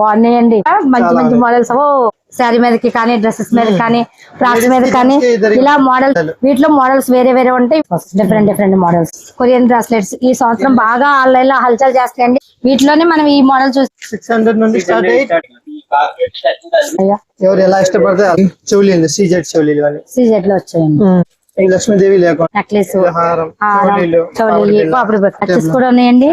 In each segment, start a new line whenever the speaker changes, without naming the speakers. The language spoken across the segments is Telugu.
బాగున్నాయండి. మంచి మంచి మోడల్స్ శారీ మీదకి కానీ డ్రెస్సెస్ మీద కానీ ఫ్రాక్స్ మీద కానీ ఇలా మోడల్ వీటిలో మోడల్స్ వేరే వేరే ఉంటాయి. Different different models Korean bracelets ఈ సంవత్సరం బాగా ఆన్లైన్లో హల్చల్ చేస్తాయండి. వీటిలోనే మనం ఈ మోడల్ చూసి
సిక్స్ హండ్రెడ్ నుండి స్టార్ట్ అయ్యి. ఎవరు ఎలా ఇష్టపడితే చెవులీలు సీజెడ్ చెవులీలు ఇవన్నీ
సీజెడ్లో వచ్చాయండి.
లక్ష్మీదేవి
నెక్లెస్ కూడా ఉన్నాయండి.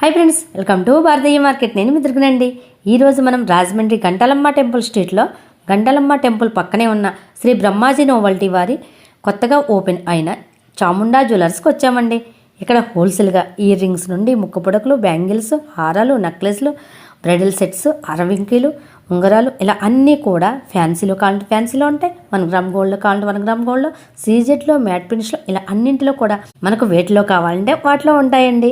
Hi friends welcome to Bharatiya market నేను మిత్రుకునండి ఈరోజు మనం రాజమండ్రి గంటలమ్మ టెంపుల్ స్ట్రీట్లో గంటలమ్మ టెంపుల్ పక్కనే ఉన్న శ్రీ బ్రహ్మాజీ నోవల్టీ వారి కొత్తగా ఓపెన్ అయిన చాముండా జ్యువెలర్స్కి వచ్చామండి. ఇక్కడ హోల్సేల్గా ఇయర్ రింగ్స్ నుండి ముక్కు పుడకలు బ్యాంగిల్స్ హారాలు నెక్లెస్లు బ్రైడల్ సెట్స్ అరవింకీలు ఉంగరాలు ఇలా అన్నీ కూడా ఫ్యాన్సీలో కావాలంటే ఫ్యాన్సీలో ఉంటాయి. వన్ గ్రామ్ గోల్డ్లో కావాలంటే వన్ గ్రామ్ గోల్డ్లో సీజెట్లో మ్యాట్ ఫినిష్లో ఇలా అన్నింటిలో కూడా మనకు వేటిలో కావాలంటే వాటిలో ఉంటాయండి.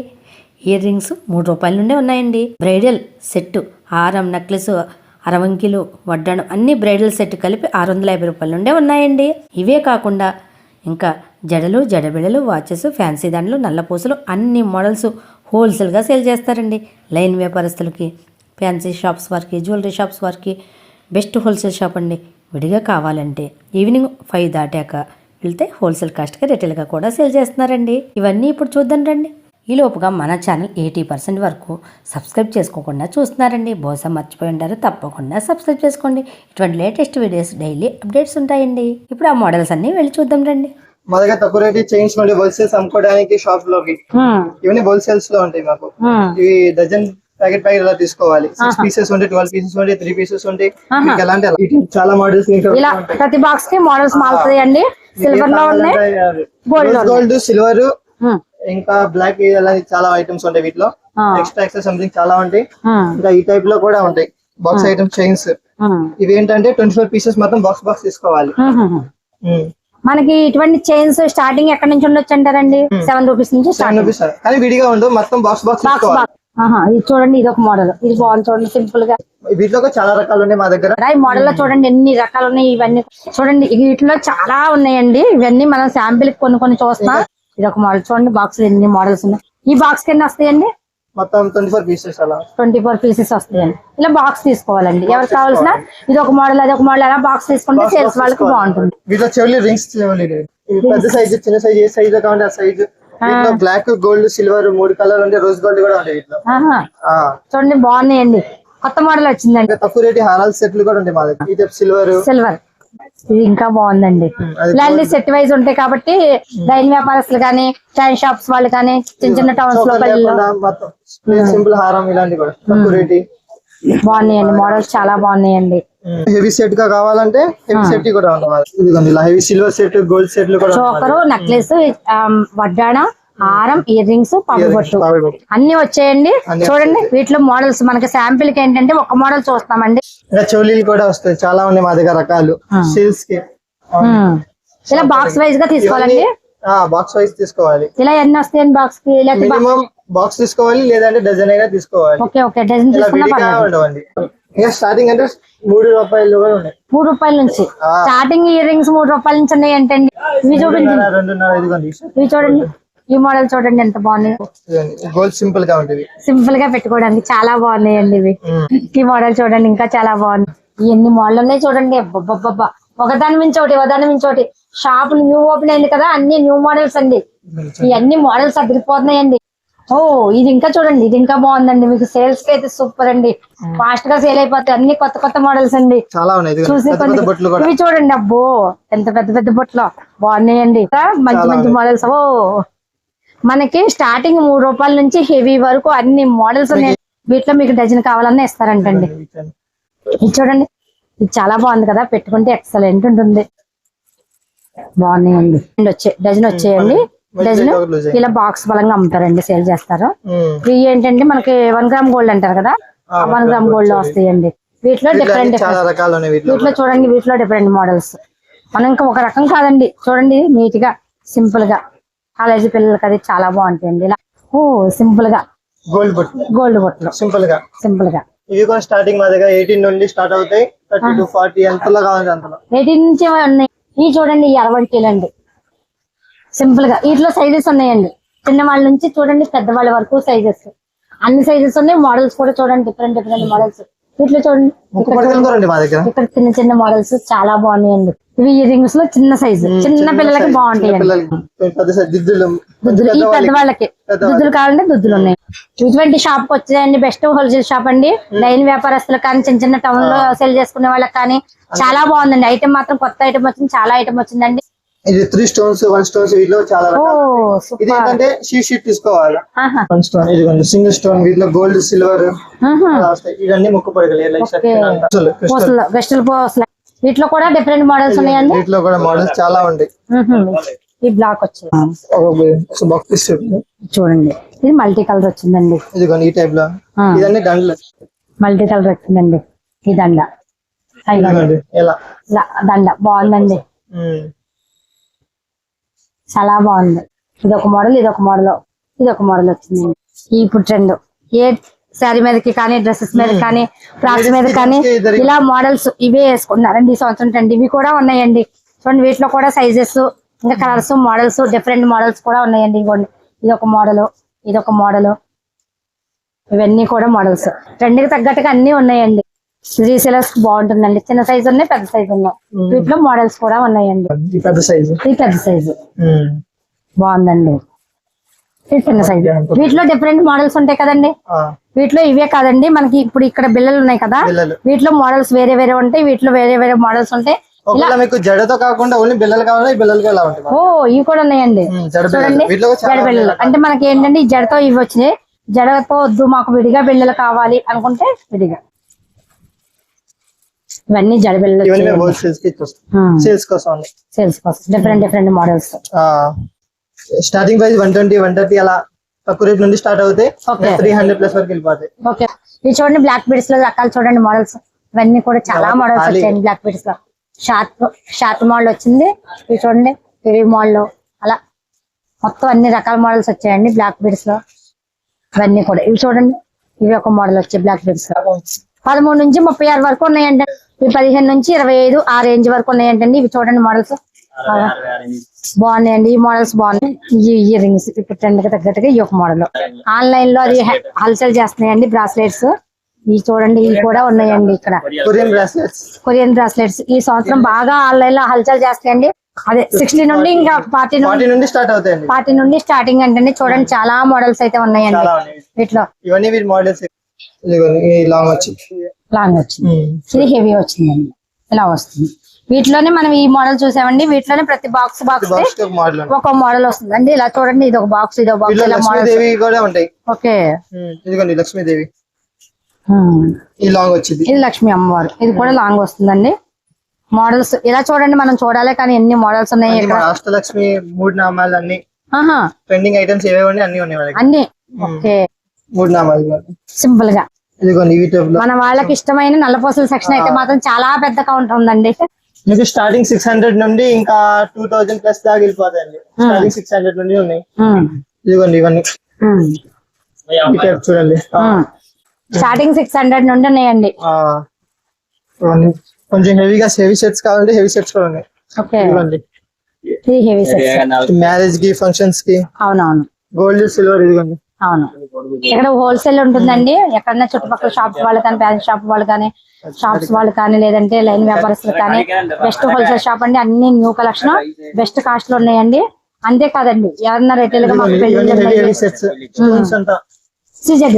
ఇయర్ రింగ్స్ మూడు రూపాయల నుండే ఉన్నాయండి. బ్రైడల్ సెట్టు హారం నెక్లెస్ అరవంకిలు వడ్డాణం అన్ని బ్రైడల్ సెట్ కలిపి ఆరు వందల యాభై రూపాయల నుండే ఉన్నాయండి. ఇవే కాకుండా ఇంకా జడలు జడబిడలు వాచెస్ ఫ్యాన్సీ దండలు నల్లపూసలు అన్ని మోడల్స్ హోల్సేల్గా సేల్ చేస్తారండి. లైన్ వ్యాపారస్తులకి ఫ్యాన్సీ షాప్స్ వారికి జ్యువెలరీ షాప్స్ వారికి బెస్ట్ హోల్సేల్ షాప్ అండి. విడిగా కావాలంటే ఈవినింగ్ ఫైవ్ దాటాక వెళ్తే హోల్సేల్ కాస్ట్గా రిటైల్గా కూడా సేల్ చేస్తున్నారండి. ఇవన్నీ ఇప్పుడు చూద్దాం రండి. ఈ లోపుగా మన ఛానల్ ఎయిటీ పర్సెంట్ వరకు సబ్స్క్రైబ్ చేసుకోకుండా చూస్తున్నారండి. బహుశా మర్చిపోయి ఉంటారు. తప్పకుండా సబ్స్క్రైబ్ చేసుకోండి. ఇటువంటి లేటెస్ట్ వీడియోస్ డైలీ అప్డేట్స్ ఉంటాయండి. ఇప్పుడు ఆ మోడల్స్ అన్ని వెళ్ళి చూద్దాం రండి.
మా దగ్గర తక్కువ రేట్ చైన్స్ నుండి హోల్సేల్స్ అమ్ముకోవడానికి షాప్లోకి ఇవన్నీ హోల్సేల్స్లో ఉంటాయి మాకు. ఇవి డజన్ ప్యాకెట్ ప్యాకెట్ ఇలా తీసుకోవాలి? సిక్స్ పీసెస్ ఉంటాయి ట్వెల్వ్ పీసెస్ ఉంటాయి త్రీ పీసెస్ ఉంటాయి మీకు ఎలాంటి చాలా మోడల్స్
ఇలా ప్రతి బాక్స్కి మోడల్స్ మారుతాయండి. సిల్వర్లో ఉన్నాయి. లో
గోల్డ్ సిల్వర్ ఇంకా బ్లాక్ అలాంటి చాలా ఐటమ్స్ ఉంటాయి వీటిలో.
ఆ.
ఎక్స్ట్రా ఎక్స్ట్రా సంథింగ్ చాలా ఉంటాయి. ఇంకా ఈ టైప్లో కూడా ఉంటాయి. బాక్స్ ఐటమ్ చైన్స్ ఇవి ఏంటంటే ట్వంటీ ఫోర్ పీసెస్ మొత్తం బాక్స్ బాక్స్ తీసుకోవాలి.
మనకి ఇటువంటి చైన్స్ స్టార్టింగ్ ఎక్కడి నుంచి ఉండొచ్చు అంటారండి? సెవెన్ రూపీస్ నుంచి
సెవెన్ రూపీస్ కానీ విడిగా ఉండవు. మొత్తం బాక్స్ బాక్స్
ఇది చూడండి ఇది ఒక మోడల్ ఇది బాగుంది చూడండి సింపుల్గా.
వీటిలో చాలా రకాలు ఉన్నాయి మా దగ్గర.
ఈ మోడల్లో చూడండి ఎన్ని రకాలు ఉన్నాయి ఇవన్నీ. చూడండి వీటిలో చాలా ఉన్నాయండి. ఇవన్నీ మనం శాంపిల్ కొన్ని కొన్ని చూస్తున్నాం ఇది ఒక మోడల్ చూడండి బాక్స్ ఎన్ని మోడల్స్ ఉన్నాయి. ఈ బాక్స్ కింద వస్తాయండి?
మొత్తం ట్వంటీ ఫోర్ పీసెస్ అలా.
ట్వంటీ ఫోర్ పీసెస్ వస్తాయండి. ఇలా బాక్స్ తీసుకోవాలండి. ఎవరికి కావాల్సిన ఇది ఒక మోడల్ అది ఒక మోడల్ అలా బాక్స్ తీసుకుంటే సేల్స్ వాళ్ళకి బాగుంటుంది.
వీటిలో చెవులు రింగ్స్ చెవులు. పెద్ద సైజు చిన్న సైజు ఏ సైజు కావాలంటే ఆ సైజు వీటిలో బ్లాక్ గోల్డ్ సిల్వర్ మూడు కలర్ ఉంటే రోజ్ గోల్డ్ కూడా ఉంటాయి వీటిలో ఆ.
చూడండి బాగున్నాయండి. కొత్త మోడల్ వచ్చిందండి.
ఇంకా తక్కువ రేటు హారాల సెట్లు కూడా ఉంటాయి మా దగ్గర. ఈ టైప్ సిల్వర్
సిల్వర్ ఇది ఇంకా బాగుందండి.
అది
ఇలా అన్ని సెట్ వైజ్ ఉంటాయి కాబట్టి లైన్ వ్యాపారస్తులు కానీ చైన్ షాప్స్ వాళ్ళు కానీ చిన్న చిన్న టౌన్స్లో పల్లెల్లో
సింపుల్ హారం ఇలాంటి కూడా. తక్కువ రేటు
బాగున్నాయండి. మోడల్స్ చాలా బాగున్నాయండి.
హెవీ సెట్గా కావాలంటే హెవీ సెట్ కూడా ఉన్నాయి ఇదిగోండి ఇలా హెవీ సిల్వర్ సెట్ గోల్డ్ సెట్లు కూడా.
చోకరు నెక్లెస్ వడ్డాణ హారం ఇయర్ రింగ్స్ పంపు బొట్టు.
బాగా పెట్టు.
అన్ని వచ్చాయండి. చూడండి వీటిలో మోడల్స్ మనకి శాంపిల్కి ఏంటంటే ఒక మోడల్ చూస్తామండి.
ఇంకా చోలీలు కూడా వస్తాయి. చాలా ఉన్నాయి మా దగ్గర రకాలు. సిల్స్కి.
ఉమ్. ఇలా బాక్స్ వైజ్గా తీసుకోవాలండి?
బాక్స్ వైజ్ తీసుకోవాలి.
ఇలా ఎన్ని వస్తాయండి బాక్స్కి? లేకపోతే
బాక్స్ తీసుకోవాలి లేదంటే డజన్ అయినా తీసుకోవాలి.
ఓకే ఓకే డజన్ తీసుకున్నా
ఇంకా స్టార్టింగ్ అంటే మూడు రూపాయలు కూడా ఉన్నాయి.
మూడు రూపాయల నుంచి. స్టార్టింగ్ ఇయర్ రింగ్స్ మూడు రూపాయల నుంచి ఉన్నాయి ఏంటండి ఇవి
ఇదిగోండి
ఇవి చూడండి. ఈ మోడల్ చూడండి ఎంత బాగున్నాయి.
గోల్డ్ సింపుల్గా ఉంటుంది
సింపుల్గా పెట్టుకోవడానికి చాలా బాగున్నాయండి ఇవి. ఈ మోడల్ చూడండి ఇంకా చాలా బాగుంది ఎన్ని మోడల్ ఉన్నాయి చూడండి. అబ్బబ్బబ్బబ్బా. ఒకదాని మించి ఒకటి ఒకదాని మించి ఒకటి. షాప్ న్యూ ఓపెన్ అయింది కదా అన్ని న్యూ మోడల్స్ అండి. ఈ అన్ని మోడల్స్ అదిరిపోతున్నాయండి ఓ ఇది ఇంకా చూడండి ఇది ఇంకా బాగుందండి. మీకు సేల్స్కి అయితే సూపర్ అండి. ఫాస్ట్గా సేల్ అయిపోతాయి. అన్ని కొత్త కొత్త మోడల్స్ అండి.
చాలా ఉన్నాయి.
చూసి ఇవి చూడండి అబ్బో ఎంత పెద్ద పెద్ద బొట్లు. బాగున్నాయండి. మంచి మంచి మోడల్స్ ఓ మనకి స్టార్టింగ్ మూడు రూపాయల నుంచి హెవీ వరకు అన్ని మోడల్స్ ఉన్నాయి. వీటిలో మీకు డజన్ కావాలన్నా ఇస్తారంటండి. ఇది చూడండి. ఇది చాలా బాగుంది కదా. పెట్టుకుంటే ఎక్సలెంట్ ఉంటుంది. బాగున్నాయండి. వచ్చే డజన్ వచ్చేయండి. డజన్ ఇలా బాక్స్ బలంగా అమ్ముతారండి సేల్ చేస్తారు. ఇవి ఏంటంటే మనకి వన్ గ్రామ్ గోల్డ్ అంటారు కదా? వన్ గ్రామ్ గోల్డ్లో వస్తాయండి. వీటిలో డిఫరెంట్
వీటిలో
చూడండి వీటిలో డిఫరెంట్ మోడల్స్ మనం ఇంకా ఒక రకం కాదండి. చూడండి నీట్గా సింపుల్గా. కాలేజీ పిల్లలకి అది చాలా బాగుంటాయండి. ఇలా ఓ సింపుల్గా.
గోల్డ్ బొట్లు
గోల్డ్ బొట్లు సింపుల్గా. సింపుల్గా.
ఇవి కూడా స్టార్టింగ్ మా దగ్గర ఎయిటీన్ నుండి స్టార్ట్ అవుతాయి. థర్టీ టు ఫార్టీ ఎంతలో కావాలంటే అంతలో.
ఎయిటీన్ నుంచి ఉన్నాయి. ఇవి చూడండి ఈ అరవై అండి. సింపుల్గా. వీటిలో సైజెస్ ఉన్నాయండి. చిన్న వాళ్ళ నుంచి చూడండి పెద్దవాళ్ళ వరకు సైజెస్ అన్ని సైజెస్ ఉన్నాయి. మోడల్స్ కూడా చూడండి. డిఫరెంట్ డిఫరెంట్ మోడల్స్ వీటిలో చూడండి. ఇక్కడ చిన్న చిన్న మోడల్స్ చాలా బాగున్నాయండి. ఇవి ఇయర్ రింగ్స్లో చిన్న సైజు చిన్న పిల్లలకి
దిద్దులు.
దుద్దులు ఈ
పెద్దవాళ్ళకి.
దుద్దులు కావాలంటే దుద్దులు ఉన్నాయి. ఇటువంటి షాప్ వచ్చేదండి బెస్ట్ హోల్సేల్ షాప్ అండి. లైన్ వ్యాపారస్తులకు కానీ చిన్న చిన్న టౌన్లో సేల్ చేసుకునే వాళ్ళకి కానీ చాలా బాగుందండి. ఐటమ్ మాత్రం కొత్త ఐటమ్ వచ్చింది. చాలా ఐటమ్ వచ్చిందండి.
ఇది త్రీ స్టోన్స్ వన్ స్టోన్స్ వీటిలో చాలా ఇది ఏంటంటే షీట్ షీట్ తీసుకోవాలి. వన్ స్టోన్ ఇది సింగిల్ స్టోన్ వీటిలో గోల్డ్ సిల్వర్ ఇవన్నీ ముక్కు పడగలు
వీటిలో కూడా డిఫరెంట్ మోడల్స్ ఉన్నాయండి.
వీటిలో కూడా మోడల్స్ చాలా ఉంటాయి.
మ్మ్హ్మ్. ఈ బ్లాక్ వచ్చింది. చూడండి. ఇది మల్టీ కలర్ వచ్చిందండి.
ఇదిగోండి ఈ
టైప్లో.
ఇదన్నీ దండలు.
మల్టీ కలర్ వచ్చిందండి. ఈ దండ. దండ. బాగుందండి. చాలా బాగుంది. ఇది ఒక మోడల్ ఇది ఒక మోడల్ ఇది ఒక మోడల్ వచ్చిందండి ఈ ఇప్పుడు ట్రెండ్ ఏ శారీ మీదకి కానీ డ్రెస్సెస్ మీద కానీ ఫ్రాక్స్ మీద కానీ ఇలా మోడల్స్ ఇవే వేసుకున్నారండి ఈ సంవత్సరం ట్రెండ్ ఇవి కూడా ఉన్నాయండి. చూడండి వీటిలో కూడా సైజెస్ ఇంకా కలర్స్ మోడల్స్ డిఫరెంట్ మోడల్స్ కూడా ఉన్నాయండి. ఇవ్వండి. ఇది ఒక మోడల్ ఇది ఒక మోడల్ ఇవన్నీ కూడా మోడల్స్ ట్రెండ్కి తగ్గట్టుగా అన్ని ఉన్నాయండి. రీసెలర్స్ బాగుంటుందండి. చిన్న సైజు ఉన్నాయి పెద్ద సైజు ఉన్నాయి. వీటిలో మోడల్స్ కూడా ఉన్నాయండి.
పెద్ద సైజు
ఇది పెద్ద సైజు బాగుందండి. ఇది చిన్న సైజు వీటిలో డిఫరెంట్ మోడల్స్ ఉంటాయి కదండి. వీటిలో ఇవే కాదండి. మనకి ఇప్పుడు ఇక్కడ బిల్లలు ఉన్నాయి కదా. వీటిలో మోడల్స్ వేరే వేరే ఉంటాయి. వీటిలో వేరే వేరే మోడల్స్ ఉంటాయి.
మీకు జడతో కాకుండా ఓన్లీ బిల్లలు కావాలా? ఈ బిల్లలు ఎలా ఉంటాయి?
ఓ ఇవి కూడా ఉన్నాయండి. చూడండి. జడ అంటే మనకి ఏంటంటే జడతో ఇవి వచ్చినాయి. జడతో వద్దు మాకు విడిగా బిళ్ళలు కావాలి అనుకుంటే విడిగా. ఇవన్నీ జడ బిళ్ళలు
ఇవన్నీ మేము హోల్సేల్స్కి ఇచ్చేస్తాం. సేల్స్ కోసం అండి.
సేల్స్ కోసం. Different different models
starting price one twenty one thirty అలా తక్కువ రేట్ నుండి స్టార్ట్ అవుతాయి. త్రీ హండ్రెడ్ ప్లస్ వరకు వెళ్ళిపోతాయి.
ఓకే ఇది చూడండి బ్లాక్ బీడ్స్లో రకాలు చూడండి మోడల్స్ ఇవన్నీ కూడా చాలా మోడల్స్
ఖాళీ.
వచ్చాయండి బ్లాక్ బీడ్స్లో. షార్ట్ షార్ట్ మోడల్ వచ్చింది. ఇది చూడండి హెవీ మోడల్ అలా. మొత్తం అన్ని రకాల మోడల్స్ వచ్చాయండి బ్లాక్ బీడ్స్లో. ఇవన్నీ కూడా. ఇవి చూడండి ఇవి ఒక మోడల్ వచ్చాయి బ్లాక్ బీడ్స్లో. పదమూడు నుంచి ముప్పై ఆరు వరకు ఉన్నాయండి. ఇవి పదిహేను నుంచి ఇరవై ఐదు ఆ రేంజ్ వరకు ఉన్నాయంటండి ఇవి చూడండి మోడల్స్ బాగున్నాయండి. ఈ మోడల్స్ బాగున్నాయి. ఈ ఇయర్ రింగ్స్ ఇప్పుడు ట్రెండ్ తగ్గట్టుగా ఈ ఒక మోడల్ ఆన్లైన్లో అది హల్చల్ చేస్తున్నాయండి బ్రాస్లెట్స్ ఇవి చూడండి ఇవి కూడా ఉన్నాయండి ఇక్కడ.
కొరియన్ బ్రాస్లెట్స్
ఈ సంవత్సరం బాగా ఆన్లైన్లో హల్చల్ చేస్తాయండి అదే సిక్స్టీ నుండి ఇంకా ఫార్టీ నుండి
స్టార్ట్ అవుతాయండి.
ఫార్టీ నుండి స్టార్టింగ్ అంటే చూడండి చాలా మోడల్స్ అయితే ఉన్నాయండి. వీటిలో
ఇవన్నీ మోడల్స్ లాంగ్ వచ్చి
లాంగ్ వచ్చింది. ఇది హెవీ వచ్చిందండి. ఇలా వస్తుంది. వీటిలోనే మనం ఈ మోడల్ చూసామండి. వీటిలోనే ప్రతి బాక్స్ బాక్స్
ఒక మోడల్
వస్తుంది అండి ఇలా చూడండి ఇది ఒక బాక్స్ ఇది ఒక బాక్స్
వీటిలో
ఇలా మోడల్
లక్ష్మీదేవి కూడా ఉంటాయి.
ఓకే.
ఇదిగోండి లక్ష్మీదేవి. ఈ లాంగ్ వచ్చింది.
ఇది లక్ష్మీ అమ్మవారు. ఇది కూడా లాంగ్ వస్తుందండి. మోడల్స్ ఇలా చూడండి మనం చూడాలి కానీ ఎన్ని మోడల్స్ ఉన్నాయి
అష్టలక్ష్మి మూడు నామాలు అన్ని ట్రెండింగ్ ఐటమ్స్ ఉన్నాయి అన్ని ఉన్నాయి
అన్ని. ఓకే.
మూడు నామాలు.
సింపుల్గా.
ఇదిగోండి టైప్
మన వాళ్ళకి ఇష్టమైన నల్లపూసల సెక్షన్ అయితే మాత్రం చాలా పెద్ద కౌంటర్ ఉందండి.
మీకు స్టార్టింగ్ సిక్స్ హండ్రెడ్ నుండి ఇంకా టూ థౌజండ్ ప్లస్ దాకా వెళ్ళిపోతాయండి. స్టార్టింగ్ సిక్స్ హండ్రెడ్ నుండి ఉన్నాయి.
Hmm.
ఇదిగోండి ఇవన్నీ.
Hmm.
ఈ టైప్ చూడండి.
స్టార్టింగ్ సిక్స్ హండ్రెడ్ నుండి ఉన్నాయండి.
కొంచెం హెవీగా హెవీ సెట్స్ కావాలంటే హెవీ సెట్స్ కూడా ఉన్నాయి.
సెక్షన్
మ్యారేజ్కి ఫంక్షన్స్కి
అవునవును.
గోల్డ్ సిల్వర్ ఇదిగోండి.
అవును. ఇక్కడ హోల్సేల్ ఉంటుందండి. ఎక్కడన్నా చుట్టుపక్కల షాప్స్ వాళ్ళు కానీ ఫ్యాన్సీ షాప్ వాళ్ళు కానీ షాప్స్ వాళ్ళు కానీ లేదంటే లైన్ వ్యాపారస్తులు కానీ బెస్ట్ హోల్సేల్ షాప్ అండి. అన్ని న్యూ కలెక్షన్ బెస్ట్ కాస్ట్లో ఉన్నాయండి. అంతేకాదండి ఎవరన్నా రిటైల్గా మాకు
అంతా
సీజెడ్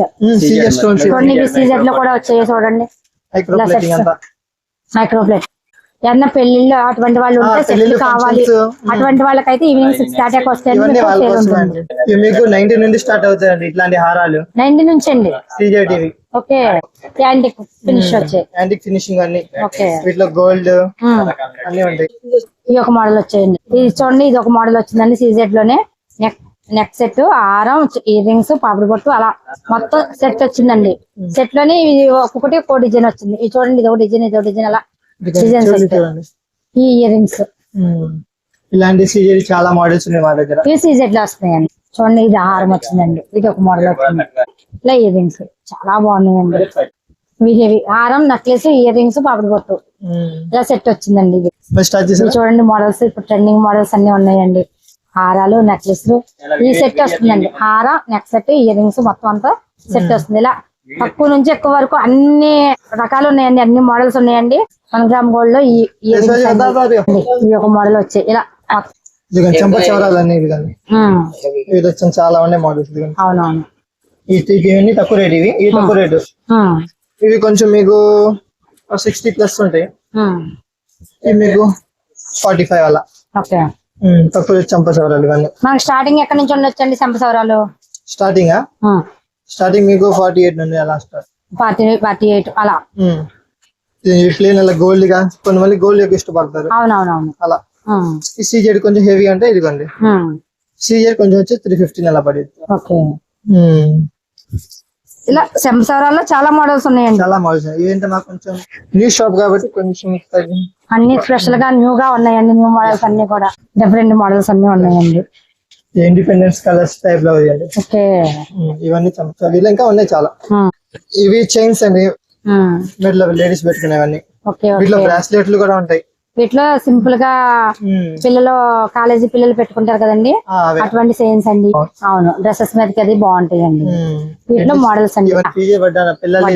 ఇవి సీజెడ్లో కూడా వచ్చాయి చూడండి.
అంతా
మైక్రోప్లేట్ ఎవరన్నా పెళ్ళిళ్ళు అటువంటి వాళ్ళు ఉంటే సెట్లు కావాలి. అటువంటి వాళ్ళకైతే ఈవినింగ్ సిక్స్ థర్టీ వస్తాయి
ఇవన్నీ వాళ్ళ
సేల్
కోసం
ఉంటుంది.
అండి. ఇవి మీకు నైన్టీ నుండి స్టార్ట్ అవుతాయండి ఇట్లాంటి హారాలు.
నైన్టీ నుంచి అండి.
TV
okay. యాంటిక్ ఫినిష్ వచ్చాయి.
యాంటిక్ ఫినిషింగ్ అన్ని.
ఓకే.
వీటిలో గోల్డ్. అన్ని ఉంటాయి.
ఈ ఒక మోడల్ వచ్చేయండి. ఇది చూడండి ఇది ఒక మోడల్ వచ్చిందండి సీజెడ్లోనే. నెక్ నెక్ సెట్ హారం ఇయర్ రింగ్స్ పాపిడి పొట్టు అలా. మొత్తం సెట్ వచ్చిందండి. సెట్లోనే ఇది ఒక్కొక్కటి ఒక్కో డిజైన్ వచ్చింది. ఇది చూడండి ఇది ఒక డిజైన్ ఇది ఒక డిజైన్ అలా. ఈ ఇయర్ రింగ్స్.
ఇలాంటి సీజర్ చాలా మోడల్స్ ఉన్నాయి మా దగ్గర.
ఇవి సీజెడ్లో వస్తున్నాయండి చూడండి ఇది హారం వచ్చిందండి. ఇది ఒక మోడల్ ఇలా ఇయర్ రింగ్స్ చాలా బాగున్నాయండి. ఇవి హెవీ హారం నెక్లెస్ ఇయర్ రింగ్స్ పాపిడి పొట్టు. ఇలా సెట్ వచ్చిందండి ఇది. చూడండి మోడల్స్ ఇప్పుడు ట్రెండింగ్ మోడల్స్ అన్ని ఉన్నాయండి. హారాలు నెక్లెస్ ఈ సెట్ వస్తుందండి. హార నెక్ సెట్ ఇయర్ రింగ్స్ మొత్తం అంతా సెట్ వస్తుంది. ఇలా తక్కువ నుంచి ఎక్కువ వరకు అన్ని రకాలు ఉన్నాయండి అన్ని మోడల్స్ ఉన్నాయండి. మన గ్రామ్ గోల్డ్లో ఈ ఒక మోడల్ వచ్చాయి. ఇలా
చంపసవరాలు చాలా ఉన్నాయి
అవునవును.
తక్కువ రేట్ తక్కువ రేటు. ఇవి కొంచెం మీకు సిక్స్టీ ప్లస్ ఉంటాయి. మీకు ఫార్టీ ఫైవ్ తక్కువ
స్టార్టింగ్ ఎక్కడి నుంచి ఉండొచ్చండి చెంప చవరాలు?
స్టార్టింగ్ స్టార్టింగ్ మీకు ఫార్టీ ఎయిట్ నుండి అలా స్టార్ట్
ఫార్టీ ఫార్టీ ఎయిట్ అలా
ప్లేన్ అలా గోల్డ్గా కొంతమంది గోల్డ్ ఎక్కువ ఇష్టపడతారు.
అవునవునవును.
అలా. ఈ సీజెడ్ కొంచెం హెవీ అంటే ఇదిగోండి. సీజెడ్ కొంచెం వచ్చి త్రీ ఫిఫ్టీన్ అలా పడేది.
ఓకే. ఇలా సంపసవరాల్లో చాలా మోడల్స్ ఉన్నాయండి.
చాలా మోడల్స్ ఇవేంటే మాకు కొంచెం న్యూ షాప్ కాబట్టి కొంచెం
అన్ని స్పెషల్గా న్యూ గా ఉన్నాయండి. న్యూ మోడల్స్ అన్ని కూడా. డిఫరెంట్ మోడల్స్ అన్ని ఉన్నాయండి.
ఇండిపెండెన్స్ కలర్స్ టైప్లో ఇవ్వండి ఇవన్నీ చంప వీళ్ళు ఇంకా ఉన్నాయి చాలా. ఇవి చైన్స్ అండి. వీటిలో లేడీస్ పెట్టుకునేవన్నీ.
ఓకే
వీటిలో బ్రాస్లెట్లు కూడా ఉంటాయి.
వీటిలో
సింపుల్గా.
పిల్లలు కాలేజీ పిల్లలు పెట్టుకుంటారు కదండి? అటువంటి సేన్స్ అండి. అవును. డ్రెస్సెస్ మీదకి అది బాగుంటాయండి.
ఉమ్.
వీటిలో మోడల్స్ అండి.
పిల్లలు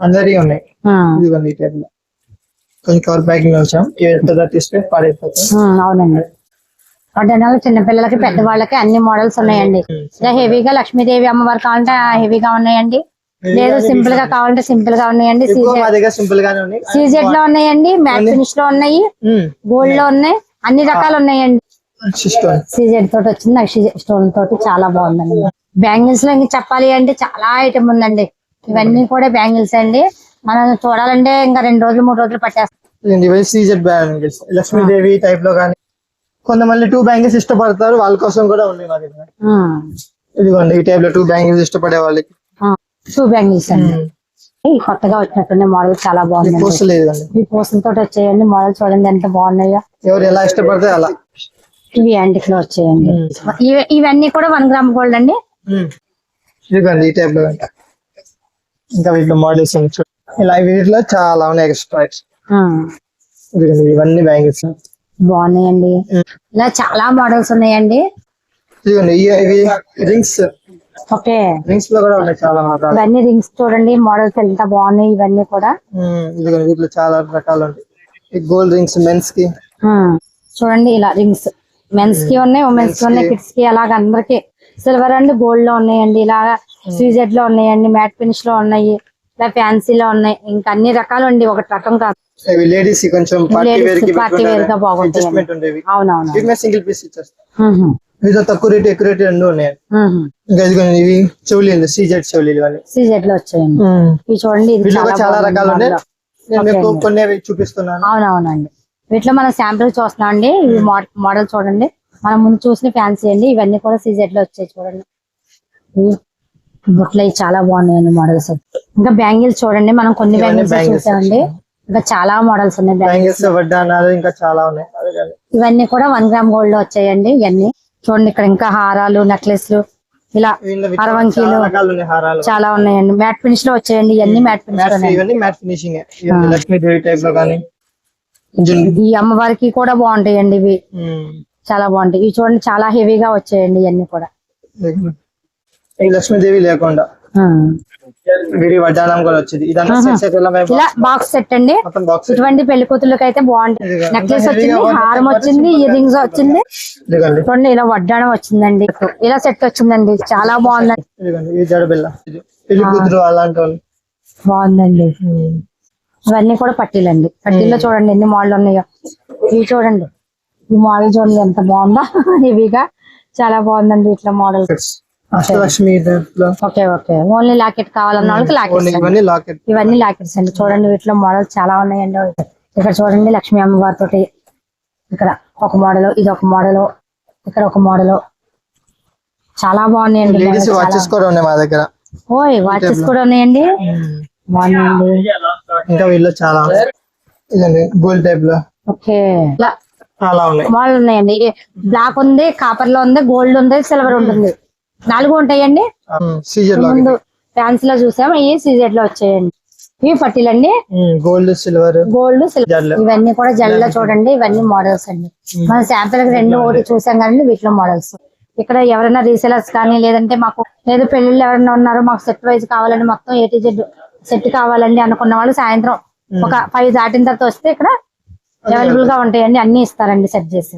అందరి ఉన్నాయి. టైప్లో. కొంచెం కవర్ ప్యాకింగ్ వచ్చాం పెద్ద తీసుకొని పాడైపోతాం
అవునండి. వడ్డనాలు చిన్న పిల్లలకి పెద్దవాళ్ళకి అన్ని మోడల్స్ ఉన్నాయండి. ఇలా హెవీగా లక్ష్మీదేవి అమ్మవారు కావాలంటే హెవీగా ఉన్నాయండి. లేదు సింపుల్గా కావాలంటే సింపుల్గా ఉన్నాయండి. సీజెడ్లో ఉన్నాయండి మ్యాట్ ఫినిష్లో ఉన్నాయి గోల్డ్లో ఉన్నాయి అన్ని రకాలు ఉన్నాయండి. సీజెడ్ తోటి వచ్చింది నక్షి స్టోన్ తోటి చాలా బాగుందండి. బ్యాంగిల్స్లో ఇంకా చెప్పాలి అంటే చాలా ఐటమ్ ఉందండి. ఇవన్నీ కూడా బ్యాంగిల్స్ అండి. మనం చూడాలంటే ఇంకా రెండు రోజులు మూడు రోజులు పట్టేస్తాం
లక్ష్మీదేవి టైప్లో కానీ కొంతమంది టూ బ్యాంగిల్స్ ఇష్టపడతారు వాళ్ళ కోసం కూడా ఉన్నాయి మా దగ్గర ఇదిగోండి ఈ టైప్లో టూ బ్యాంగిల్స్ ఇష్టపడే వాళ్ళకి.
టూ బ్యాంగిల్స్ అండి కొత్తగా వచ్చినటువంటి మోడల్ చాలా
లేదండి
ఈ పూసలతో వచ్చేయండి మోడల్ చూడండి ఎంత బాగున్నాయో.
ఎవరు ఎలా ఇష్టపడితే అలా.
ఇవి యాంటిక్లో వచ్చేయండి. ఇవి- ఇవన్నీ కూడా వన్ గ్రామ్ గోల్డ్ అండి.
ఇదిగోండి ఈ టైప్లో ఇంకా వీటిలో మోడల్స్ ఇలా వీటిలో చాలా ఉన్నాయి ఎక్స్ట్రా. ఇదిగోండి ఇవన్నీ బ్యాంగిల్స్
బాగున్నాయండి. ఇలా చాలా మోడల్స్ ఉన్నాయండి.
ఇవి- రింగ్స్
ఓకే.
రింగ్స్లో కూడా ఉన్నాయి చాలా రకాలు
ఇవన్నీ రింగ్స్ చూడండి మోడల్స్ ఎంత బాగున్నాయి ఇవన్నీ కూడా.
ఇదిగోండి వీటిలో చాలా రకాలు ఉంటాయి గోల్డ్ రింగ్స్
మెన్స్కి. చూడండి ఇలా రింగ్స్ మెన్స్కి ఉన్నాయి ఉమెన్స్కి ఉన్నాయి కిడ్స్కి. అలాగ అందరికి. సిల్వర్ అండ్ గోల్డ్లో ఉన్నాయండి ఇలాగా సీజెడ్లో ఉన్నాయండి మ్యాట్ ఫినిష్లో ఉన్నాయి. ఇలా ఫ్యాన్సీ లో ఉన్నాయి. ఇంకా అన్ని రకాలు అండి ఒకటి రకం కాదు.
లేడీస్ కొంచెం పార్టీ వేర్గా
అవునవును
సింగిల్ పీస్ ఇచ్చేస్తాం. వీటిలో తక్కువ రేట్ ఎక్కువ రేట్ రెండు ఉన్నాయి. ఇంకా ఇదిగోండి ఇవి చెవులీలు సీజెడ్ చెవులీలు ఇవన్నీ.
సీజెడ్లో వచ్చాయండి. ఇవి చూడండి
వీటిలో
చాలా
రకాలు ఉన్నాయి. నేను మీకు. కొన్ని చూపిస్తున్నాను.
అవునవునండి. వీటిలో మనం శాంపిల్ చూస్తున్నాం అండి. ఇవి మోడల్ చూడండి. మనం ముందు చూసిన ఫ్యాన్సీ అండి. ఇవన్నీ కూడా సీజెడ్లో వచ్చాయి చూడండి. బుట్లు అవి చాలా బాగున్నాయండి మోడల్స్ ఇంకా బ్యాంగిల్స్ చూడండి మనం కొన్ని బ్యాంగిల్స్ చూసామండి. ఇంకా చాలా మోడల్స్ ఉన్నాయి బ్యాంగిల్స్.
ఇంకా చాలా.
ఇవన్నీ కూడా వన్ గ్రామ్ గోల్డ్లో వచ్చాయండి ఇవన్నీ. చూడండి ఇక్కడ ఇంకా హారాలు నెక్లెస్లు ఇలా అరవంకీలు
చాలా
ఉన్నాయండి. మ్యాట్ ఫినిష్లో వచ్చాయండి ఇవన్నీ మ్యాట్ ఫినిష్ ఈ అమ్మవారికి కూడా బాగుంటాయండి ఇవి. చాలా బాగుంటాయి. ఇవి చూడండి చాలా హెవీగా వచ్చాయండి ఇవన్నీ కూడా.
ఈ లక్ష్మీదేవి లేకుండా. విడి వడ్డానం కూడా వచ్చింది. ఇదంతా సెట్ సెట్ ఎలా మేము
ఇలా బాక్స్ సెట్ అండి. ఇటువంటి పెళ్ళి కూతుర్లకి అయితే బాగుంటాయి
ఇదిగో.
నెక్లెస్ వచ్చింది హారం. వచ్చింది ఇయర్ రింగ్స్ వచ్చింది. చూడండి ఇలా వడ్డాణం వచ్చిందండి. ఇలా సెట్ వచ్చిందండి. చాలా బాగుందండి.
పెళ్ళి కూతురు అలాంటి
బాగుందండి. ఇవన్నీ కూడా పట్టీలండి. పట్టీల్లో చూడండి ఎన్ని మోడల్ ఉన్నాయో. ఇవి చూడండి. ఈ మోడల్ చూడండి ఎంత బాగుందో. హెవీగా చాలా బాగుందండి ఇట్లా model
Ashtalakshmi
okay okay only locket కావాలన్న వాళ్ళకి
ఓన్లీ
అండి.
ఇవన్నీ లాకెట్
ఇవన్నీ లాకెట్స్ అండి. చూడండి వీటిలో మోడల్స్ చాలా ఉన్నాయండి. ఇక్కడ చూడండి లక్ష్మీ అమ్మవారి తోటి ఇక్కడ ఒక మోడల్ ఇది ఒక మోడల్ ఇక్కడ ఒక మోడల్ చాలా బాగున్నాయండి
లేడీస్. వాచెస్ కూడా ఉన్నాయి మా దగ్గర.
ఓయ్ వాచెస్ కూడా ఉన్నాయండి? బాగున్నాయండి.
ఇంకా వీళ్ళు చాలా. ఉన్నాయి. ఇదండి గోల్డ్ టైప్లో.
ఓకే.
చాలా ఉన్నాయి.
మోడల్ ఉన్నాయండి. బ్లాక్ ఉంది కాపర్లో ఉంది గోల్డ్ ఉంది సిల్వర్ ఉంటుంది. నాలుగు ఉంటాయండి. ముందు ఫ్యాన్సీ లో చూసాం ఈ సీజెడ్లో వచ్చాయండి. ఇవి పట్టీలండి
గోల్డ్ సిల్వర్
గోల్డ్ సిల్వర్. ఇవన్నీ కూడా జల్లో చూడండి ఇవన్నీ మోడల్స్ అండి. మన శాంపిల్ రెండు ఒకటి చూసాం కానీ వీటిలో మోడల్స్. ఇక్కడ ఎవరైనా రీసేలర్స్ కానీ లేదంటే మాకు లేదు పెళ్ళిళ్ళు ఎవరైనా ఉన్నారు మాకు సెట్ వైజ్ కావాలండి మొత్తం ఏ టు జెడ్ సెట్ కావాలండి అనుకున్న వాళ్ళు సాయంత్రం ఒక ఫైవ్ దాటిన తర్వాత వస్తే ఇక్కడ అవైలబుల్గా ఉంటాయండి అన్ని ఇస్తారండి సెట్ చేసి.